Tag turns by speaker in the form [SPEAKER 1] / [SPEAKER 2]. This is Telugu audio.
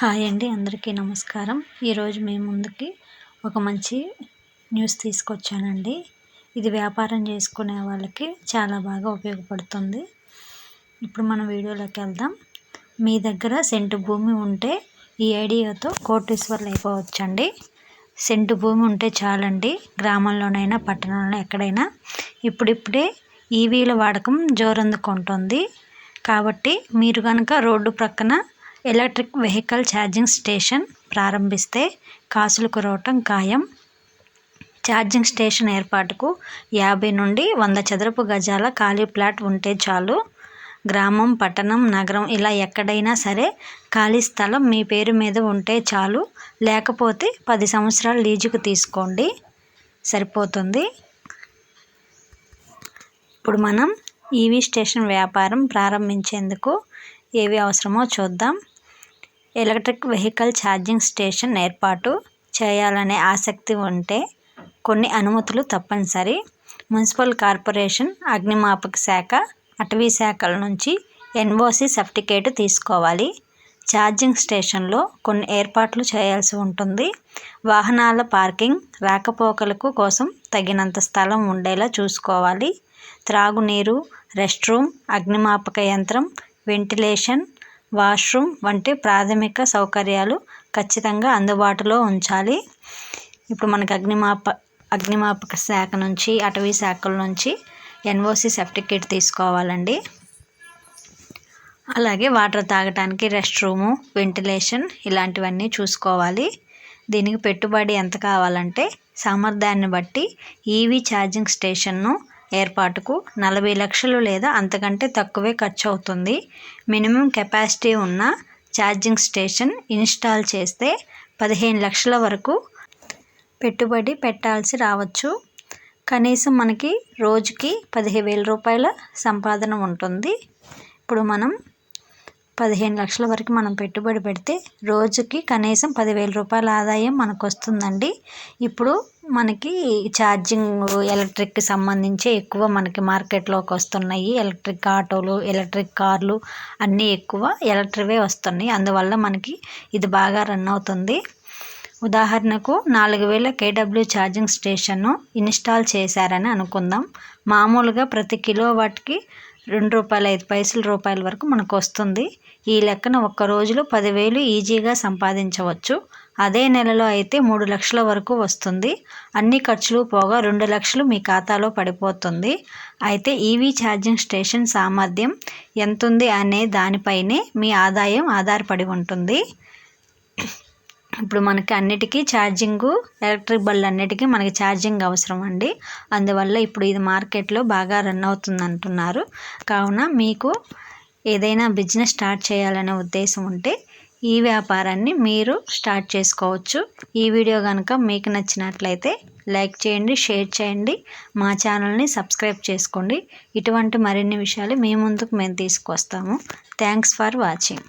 [SPEAKER 1] హాయ్ అండి అందరికీ నమస్కారం. ఈరోజు మీ ముందుకి ఒక మంచి న్యూస్ తీసుకొచ్చానండి. ఇది వ్యాపారం చేసుకునే వాళ్ళకి చాలా బాగా ఉపయోగపడుతుంది. ఇప్పుడు మనం వీడియోలోకి వెళ్దాం. మీ దగ్గర సెంటు భూమి ఉంటే ఈ ఐడియాతో కోటీశ్వర్లు అయిపోవచ్చండి. సెంటు భూమి ఉంటే చాలండి. గ్రామంలోనైనా పట్టణంలో ఎక్కడైనా ఇప్పుడిప్పుడే ఈవీల వాడకం జోరందుకుంటుంది. కాబట్టి మీరు కనుక రోడ్డు ప్రక్కన ఎలక్ట్రిక్ వెహికల్ ఛార్జింగ్ స్టేషన్ ప్రారంభిస్తే కాసులు కురవటం ఖాయం. ఛార్జింగ్ స్టేషన్ ఏర్పాటుకు యాభై నుండి వంద చదరపు గజాల ఖాళీ ప్లాట్ ఉంటే చాలు. గ్రామం పట్టణం నగరం ఇలా ఎక్కడైనా సరే ఖాళీ స్థలం మీ పేరు మీద ఉంటే చాలు. లేకపోతే పది సంవత్సరాలు లీజుకు తీసుకోండి. సరిపోతుంది. ఇప్పుడు మనం ఈవీ స్టేషన్ వ్యాపారం ప్రారంభించేందుకు ఏవి అవసరమో చూద్దాం. ఎలక్ట్రిక్ వెహికల్ ఛార్జింగ్ స్టేషన్ ఏర్పాటు చేయాలనే ఆసక్తి ఉంటే కొన్ని అనుమతులు తప్పనిసరి. మున్సిపల్ కార్పొరేషన్ అగ్నిమాపక శాఖ అటవీ శాఖల నుంచి ఎన్ఓసి సర్టిఫికేట్ తీసుకోవాలి. ఛార్జింగ్ స్టేషన్లో కొన్ని ఏర్పాట్లు చేయాల్సి ఉంటుంది. వాహనాల పార్కింగ్ రాకపోకలకు కోసం తగినంత స్థలం ఉండేలా చూసుకోవాలి. త్రాగునీరు రెస్ట్ రూమ్ అగ్నిమాపక యంత్రం వెంటిలేషన్ వాష్రూమ్ వంటి ప్రాథమిక సౌకర్యాలు ఖచ్చితంగా అందుబాటులో ఉంచాలి. ఇప్పుడు మనకు అగ్నిమాప అగ్నిమాపక శాఖ నుంచి అటవీ శాఖల నుంచి ఎన్ఓసి సర్టిఫికేట్ తీసుకోవాలండి. అలాగే వాటర్ తాగటానికి రెస్ట్ రూము వెంటిలేషన్ ఇలాంటివన్నీ చూసుకోవాలి. దీనికి పెట్టుబడి ఎంత కావాలంటే సామర్థ్యాన్ని బట్టి ఈవీ ఛార్జింగ్ స్టేషన్ను ఏర్పాటుకు నలభై లక్షలు లేదా అంతకంటే తక్కువే ఖర్చు అవుతుంది మినిమం కెపాసిటీ ఉన్న ఛార్జింగ్ స్టేషన్ ఇన్స్టాల్ చేస్తే పదిహేను లక్షల వరకు పెట్టుబడి పెట్టాల్సి రావచ్చు. కనీసం మనకి రోజుకి పదిహేను వేల రూపాయల సంపాదన ఉంటుంది. ఇప్పుడు మనం పదిహేను లక్షల వరకు మనం పెట్టుబడి పెడితే రోజుకి కనీసం పదివేల రూపాయల ఆదాయం మనకు వస్తుందండి ఇప్పుడు మనకి ఛార్జింగ్ ఎలక్ట్రిక్కి సంబంధించి ఎక్కువ మనకి మార్కెట్లోకి వస్తున్నాయి. ఎలక్ట్రిక్ ఆటోలు ఎలక్ట్రిక్ కార్లు అన్నీ ఎక్కువ ఎలక్ట్రివే వస్తున్నాయి. అందువల్ల మనకి ఇది బాగా రన్ అవుతుంది. ఉదాహరణకు నాలుగు వేల కేడబ్ల్యూ ఛార్జింగ్ స్టేషన్ను ఇన్స్టాల్ చేశారని అనుకుందాం. మామూలుగా ప్రతి కిలో వాటికి రెండు రూపాయల ఐదు పైసల రూపాయల వరకు మనకు వస్తుంది. ఈ లెక్కన ఒక్క రోజులో పదివేలు ఈజీగా సంపాదించవచ్చు. అదే నెలలో అయితే మూడు లక్షల వరకు వస్తుంది. అన్ని ఖర్చులు పోగా రెండు లక్షలు మీ ఖాతాలో పడిపోతుంది. అయితే ఈవీ ఛార్జింగ్ స్టేషన్ సామర్థ్యం ఎంతుంది అనే దానిపైనే మీ ఆదాయం ఆధారపడి ఉంటుంది. ఇప్పుడు మనకి అన్నిటికీ ఛార్జింగు ఎలక్ట్రిక్ బళ్ళు అన్నిటికీ మనకి ఛార్జింగ్ అవసరం అండి అందువల్ల ఇప్పుడు ఇది మార్కెట్లో బాగా రన్ అవుతుంది అంటున్నారు కావున మీకు ఏదైనా బిజినెస్ స్టార్ట్ చేయాలనే ఉద్దేశం ఉంటే ఈ వ్యాపారాన్ని మీరు స్టార్ట్ చేసుకోవచ్చు. ఈ వీడియో కనుక మీకు నచ్చినట్లయితే లైక్ చేయండి షేర్ చేయండి మా ఛానల్ని సబ్స్క్రైబ్ చేసుకోండి. ఇటువంటి మరిన్ని విషయాలు మీ ముందుకు మేము తీసుకొస్తాము థ్యాంక్స్ ఫర్ వాచింగ్.